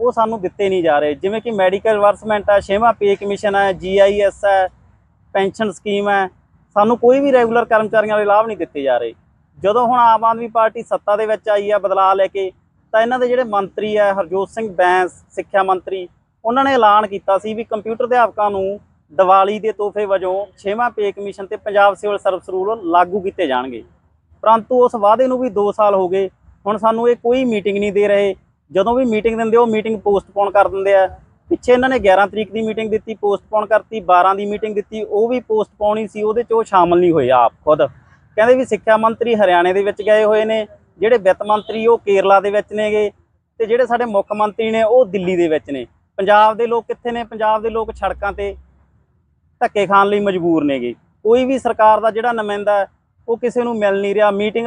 ਉਹ ਸਾਨੂੰ ਦਿੱਤੇ ਨਹੀਂ ਜਾ ਰਹੇ। ਜਿਵੇਂ ਕਿ ਮੈਡੀਕਲ ਰਿਵਰਸਮੈਂਟ ਹੈ ਛੇਵਾਂ ਪੇ ਕਮਿਸ਼ਨ ਹੈ ਜੀਆਈਐਸ ਹੈ ਪੈਨਸ਼ਨ ਸਕੀਮ ਹੈ ਸਾਨੂੰ ਕੋਈ ਵੀ ਰੈਗੂਲਰ ਕਰਮਚਾਰੀਆਂ ਦੇ ਲਾਭ ਨਹੀਂ ਦਿੱਤੇ ਜਾ ਰਹੇ। ਜਦੋਂ ਹੁਣ ਆਮ ਆਦਮੀ ਪਾਰਟੀ ਸੱਤਾ ਦੇ ਵਿੱਚ ਆਈ ਆ ਬਦਲਾਅ ਲੈ ਕੇ, ਤਾਂ ਇਹਨਾਂ ਦੇ ਜਿਹੜੇ ਮੰਤਰੀ ਹੈ ਹਰਜੋਤ ਸਿੰਘ ਬੈਂਸ, ਸਿੱਖਿਆ ਮੰਤਰੀ, ਉਹਨਾਂ ਨੇ ਐਲਾਨ ਕੀਤਾ ਸੀ ਵੀ ਕੰਪਿਊਟਰ ਅਧਿਆਪਕਾਂ ਨੂੰ ਦੀਵਾਲੀ ਦੇ ਤੋਹਫੇ ਵਜੋਂ ਛੇਵਾਂ ਪੇ ਕਮਿਸ਼ਨ ਤੇ ਪੰਜਾਬ ਸਿਵਲ ਸਰਵਿਸ ਰੂਲ ਲਾਗੂ ਕੀਤੇ ਜਾਣਗੇ। ਪਰੰਤੂ ਉਸ ਵਾਅਦੇ ਨੂੰ ਵੀ 2 ਸਾਲ ਹੋ ਗਏ, ਹੁਣ ਸਾਨੂੰ ਇਹ ਕੋਈ ਮੀਟਿੰਗ ਨਹੀਂ ਦੇ ਰਹੇ। ਜਦੋਂ ਵੀ ਮੀਟਿੰਗ ਦਿੰਦੇ ਉਹ ਮੀਟਿੰਗ ਪੋਸਟਪੋਨ ਕਰ ਦਿੰਦੇ ਆ। ਪਿੱਛੇ ਇਹਨਾਂ ਨੇ 11 ਤਰੀਕ ਦੀ ਮੀਟਿੰਗ ਦਿੱਤੀ ਪੋਸਟਪੋਨ ਕਰਤੀ 12 ਦੀ ਮੀਟਿੰਗ ਦਿੱਤੀ, ਉਹ ਵੀ ਪੋਸਟਪੋਨ ਹੀ ਸੀ, ਉਹਦੇ 'ਚ ਉਹ ਸ਼ਾਮਲ ਨਹੀਂ ਹੋਏ ਆਪ, ਖੁਦ। ਕਹਿੰਦੇ ਵੀ ਸਿੱਖਿਆ ਮੰਤਰੀ ਹਰਿਆਣੇ ਦੇ ਵਿੱਚ ਗਏ ਹੋਏ ਨੇ, ਜਿਹੜੇ ਵਿੱਤ ਮੰਤਰੀ ਉਹ ਕੇਰਲਾ ਦੇ ਵਿੱਚ ਨੇਗੇ, ਤੇ ਜਿਹੜੇ ਸਾਡੇ ਮੁੱਖ ਮੰਤਰੀ ਨੇ, ਉਹ ਦਿੱਲੀ ਦੇ ਵਿੱਚ ਨੇ। ਪੰਜਾਬ ਦੇ ਲੋਕ ਕਿੱਥੇ ਨੇ? ਪੰਜਾਬ ਦੇ ਲੋਕ ਸੜਕਾਂ ਤੇ ਧੱਕੇ ਖਾਣ ਲਈ ਮਜਬੂਰ ਨੇਗੇ। ਕੋਈ ਵੀ ਸਰਕਾਰ ਦਾ ਜਿਹੜਾ ਨੁਮਾਇੰਦਾ, ਉਹ ਕਿਸੇ ਨੂੰ ਮਿਲ ਨਹੀਂ ਰਿਹਾ। ਮੀਟਿੰਗ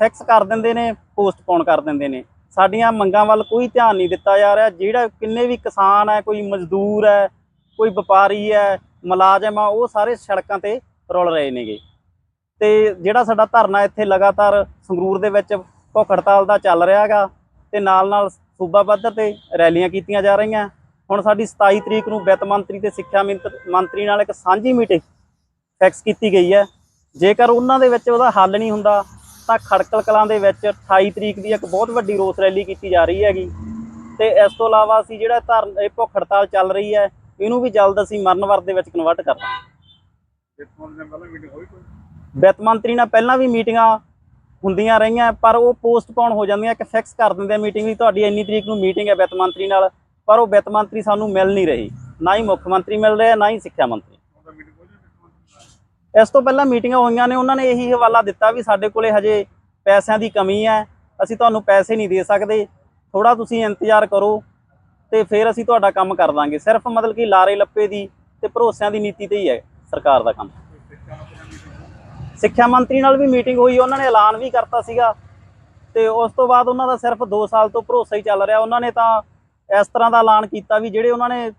ਫਿਕਸ ਕਰ ਦਿੰਦੇ ਨੇ ਪੋਸਟਪੋਨ ਕਰ ਦਿੰਦੇ ਨੇ। ਸਾਡੀਆਂ ਮੰਗਾਂ ਵੱਲ ਕੋਈ ਧਿਆਨ ਨਹੀਂ ਦਿੱਤਾ ਜਾ ਰਿਹਾ। ਜਿਹੜਾ ਕਿੰਨੇ ਵੀ ਕਿਸਾਨ ਹੈ, ਕੋਈ ਮਜ਼ਦੂਰ ਹੈ, ਕੋਈ ਵਪਾਰੀ ਹੈ, ਮੁਲਾਜ਼ਮ ਆ, ਉਹ ਸਾਰੇ ਸੜਕਾਂ ਤੇ ਰੁਲ ਰਹੇ ਨੇਗੇ। ਤੇ ਜਿਹੜਾ ਸਾਡਾ ਧਰਨਾ ਇੱਥੇ ਲਗਾਤਾਰ ਸੰਗਰੂਰ ਦੇ ਵਿੱਚ ਭੁੱਖ ਹੜਤਾਲ ਦਾ ਚੱਲ ਰਿਹਾ ਹੈਗਾ ਤੇ ਨਾਲ ਨਾਲ ਸੂਬਾ ਪੱਧਰ ਤੇ ਰੈਲੀਆਂ ਕੀਤੀਆਂ ਜਾ ਰਹੀਆਂ। ਹੁਣ ਸਾਡੀ 27 ਤਰੀਕ ਨੂੰ ਵਿੱਤ ਮੰਤਰੀ ਤੇ ਸਿੱਖਿਆ ਮੰਤਰ- ਮੰਤਰੀ ਨਾਲ ਇੱਕ ਸਾਂਝੀ ਮੀਟਿੰਗ ਫਿਕਸ ਕੀਤੀ ਗਈ ਹੈ। ਜੇਕਰ ਉਹਨਾਂ ਦੇ ਵਿੱਚ ਉਹਦਾ ਹੱਲ ਨਹੀਂ ਹੁੰਦਾ ਤਾਂ ਖੜਕਲ ਕਲਾਂ ਦੇ ਵਿੱਚ 28 ਤਰੀਕ ਦੀ ਇੱਕ ਬਹੁਤ ਵੱਡੀ ਰੋਸ ਰੈਲੀ ਕੀਤੀ ਜਾ ਰਹੀ ਹੈਗੀ। ਤੇ ਇਸ ਤੋਂ ਇਲਾਵਾ ਅਸੀਂ ਜਿਹੜਾ ਧਰਨ, ਇਹ ਭੁੱਖ ਹੜਤਾਲ ਚੱਲ ਰਹੀ ਹੈ, ਇਹਨੂੰ ਵੀ ਜਲਦ ਅਸੀਂ ਮਰਨ ਵਰਤ ਦੇ ਵਿੱਚ ਕਨਵਰਟ ਕਰ ਵਿੱਤ ਮੰਤਰੀ ਨਾਲ ਪਹਿਲਾਂ ਵੀ ਮੀਟਿੰਗਾਂ ਹੁੰਦੀਆਂ ਰਹੀਆਂ, ਪਰ ਉਹ ਪੋਸਟਪੋਨ ਹੋ ਜਾਂਦੀਆਂ ਕਿ ਫਿਕਸ ਕਰ ਦਿੰਦੇ ਆ ਮੀਟਿੰਗ ਵੀ, ਤੁਹਾਡੀ ਇੰਨੀ ਤਰੀਕ ਨੂੰ ਮੀਟਿੰਗ ਹੈ ਵਿੱਤ ਮੰਤਰੀ ਨਾਲ, ਪਰ ਉਹ ਵਿੱਤ ਮੰਤਰੀ ਸਾਨੂੰ ਮਿਲ ਨਹੀਂ ਰਹੀ। ਨਾ ਹੀ ਮੁੱਖ ਮੰਤਰੀ ਮਿਲ ਰਿਹਾ, ਨਾ ਹੀ ਸਿੱਖਿਆ ਮੰਤਰੀ। ਇਸ ਤੋਂ ਪਹਿਲਾਂ ਮੀਟਿੰਗਾਂ ਹੋਈਆਂ ਨੇ, ਉਹਨਾਂ ਨੇ ਇਹੀ ਹਵਾਲਾ ਦਿੱਤਾ ਵੀ ਸਾਡੇ ਕੋਲੇ ਹਜੇ ਪੈਸਿਆਂ ਦੀ ਕਮੀ ਹੈ, ਅਸੀਂ ਤੁਹਾਨੂੰ ਪੈਸੇ ਨਹੀਂ ਦੇ ਸਕਦੇ ਥੋੜਾ ਤੁਸੀਂ ਇੰਤਜ਼ਾਰ ਕਰੋ ਤੇ ਫਿਰ ਅਸੀਂ ਤੁਹਾਡਾ ਕੰਮ ਕਰ ਦਾਂਗੇ। ਸਿਰਫ ਮਤਲਬ ਕਿ ਲਾਰੇ ਲੱਪੇ ਦੀ ਤੇ ਭਰੋਸਿਆਂ ਦੀ ਨੀਤੀ ਤੇ ਹੀ ਹੈ ਸਰਕਾਰ ਦਾ ਕੰਮ। ਸਿੱਖਿਆ ਮੰਤਰੀ ਨਾਲ ਵੀ ਮੀਟਿੰਗ ਹੋਈ, ਉਹਨਾਂ ਨੇ ਐਲਾਨ ਵੀ ਕਰਤਾ ਸੀਗਾ ਤੇ ਉਸ ਤੋਂ ਬਾਅਦ ਉਹਨਾਂ ਦਾ ਸਿਰਫ 2 ਸਾਲ ਤੋਂ ਭਰੋਸਾ ਹੀ ਚੱਲ ਰਿਹਾ। ਉਹਨਾਂ ਨੇ ਤਾਂ ਇਸ ਤਰ੍ਹਾਂ ਦਾ ਐਲਾਨ ਕੀਤਾ ਵੀ ਜਿਹੜੇ ਉਹਨਾਂ ਨੇ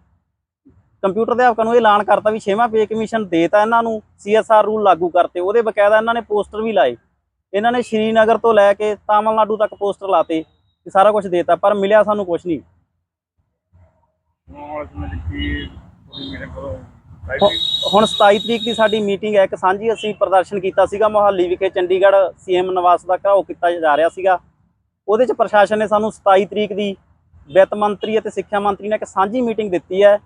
ਕੰਪਿਊਟਰ ਅਧਿਆਪਕਾਂ ਨੂੰ ਇਹ ਐਲਾਨ ਕਰਤਾ ਵੀ ਛੇਵਾਂ ਪੇ ਕਮਿਸ਼ਨ ਦੇਤਾ ਇਹਨਾਂ ਨੂੰ ਸੀਐਸਆਰ ਰੂਲ ਲਾਗੂ ਕਰਤੇ। ਉਹਦੇ ਬਕਾਇਦਾ ਇਹਨਾਂ ਨੇ ਪੋਸਟਰ ਵੀ ਲਾਏ। ਇਹਨਾਂ ਨੇ ਸ਼੍ਰੀਨਗਰ ਤੋਂ ਲੈ ਕੇ ਤਾਮਿਲਨਾਡੂ ਤੱਕ ਪੋਸਟਰ ਲਾਤੇ ਕਿ ਸਾਰਾ ਕੁਝ ਦੇਤਾ, ਪਰ ਮਿਲਿਆ ਸਾਨੂੰ ਕੁਝ ਨਹੀਂ। ਹੁਣ 27 ਤਰੀਕ ਦੀ ਸਾਡੀ ਮੀਟਿੰਗ ਹੈ। ਇੱਕ ਸਾਂਝੀ ਅਸੀਂ ਪ੍ਰਦਰਸ਼ਨ ਕੀਤਾ ਸੀਗਾ, ਮੋਹਾਲੀ ਵਿਖੇ ਚੰਡੀਗੜ੍ਹ ਸੀਐਮ ਨਿਵਾਸ ਦਾ ਘਰਾਓ ਕੀਤਾ ਜਾ ਰਿਹਾ ਸੀਗਾ। ਉਹਦੇ ਚ ਪ੍ਰਸ਼ਾਸਨ ਨੇ ਸਾਨੂੰ 27 ਤਰੀਕ ਦੀ ਵਿੱਤ ਮੰਤਰੀ ਅਤੇ ਸਿੱਖਿਆ ਮੰਤਰੀ ਨੇ ਇੱਕ ਸਾਂਝੀ ਮੀਟਿੰਗ ਦਿੱਤੀ ਹੈ।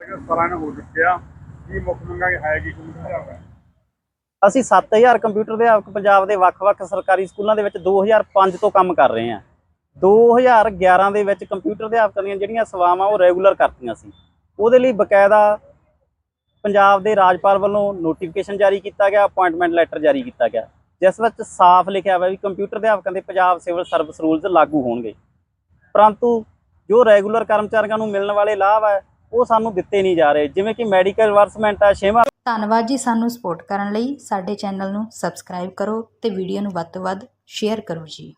ਸਾਲਾਨਾ ਹੋ ਚੁੱਕਿਆ ਕੀ ਮੁੱਖ ਮੰਗਾਂ ਹੈ, ਕੀ ਅਸੀਂ 7000 ਕੰਪਿਊਟਰ ਅਧਿਆਪਕ ਪੰਜਾਬ ਦੇ ਵੱਖ-ਵੱਖ ਸਰਕਾਰੀ ਸਕੂਲਾਂ ਦੇ ਵਿੱਚ 2005 ਤੋਂ ਕੰਮ ਕਰ ਰਹੇ ਹਾਂ। 2011 ਦੇ ਵਿੱਚ ਕੰਪਿਊਟਰ ਅਧਿਆਪਕਾਂ ਦੀਆਂ ਜਿਹੜੀਆਂ ਸੇਵਾਵਾਂ, ਉਹ ਰੈਗੂਲਰ ਕਰਤੀਆਂ ਸੀ। ਉਹਦੇ ਲਈ ਬਕਾਇਦਾ ਪੰਜਾਬ ਦੇ ਰਾਜਪਾਲ ਵੱਲੋਂ ਨੋਟੀਫਿਕੇਸ਼ਨ ਜਾਰੀ ਕੀਤਾ ਗਿਆ ਅਪਾਇੰਟਮੈਂਟ ਲੈਟਰ ਜਾਰੀ ਕੀਤਾ ਗਿਆ। ਜਿਸ ਵਿੱਚ ਸਾਫ਼ ਲਿਖਿਆ ਹੋਇਆ ਵੀ ਕੰਪਿਊਟਰ ਅਧਿਆਪਕਾਂ ਦੇ ਪੰਜਾਬ ਸਿਵਲ ਸਰਵਿਸ ਰੂਲਸ ਲਾਗੂ ਹੋਣਗੇ। ਪਰੰਤੂ ਜੋ ਰੈਗੂਲਰ ਕਰਮਚਾਰੀਆਂ ਨੂੰ ਮਿਲਣ ਵਾਲੇ ਲਾਭ ਹੈ ਉਹ ਸਾਨੂੰ ਦਿੱਤੇ ਨਹੀਂ ਜਾ ਰਹੇ। ਜਿਵੇਂ ਕਿ ਮੈਡੀਕਲ ਰਿਵਰਸਮੈਂਟ ਹੈ ਛੇਵਾਂ ਧੰਨਵਾਦ ਜੀ ਸਾਨੂੰ ਸਪੋਰਟ ਕਰਨ ਲਈ। ਸਾਡੇ ਚੈਨਲ ਨੂੰ ਸਬਸਕ੍ਰਾਈਬ ਕਰੋ ਤੇ ਵੀਡੀਓ ਨੂੰ ਵੱਧ ਤੋਂ ਵੱਧ ਸ਼ੇਅਰ ਕਰੋ ਜੀ।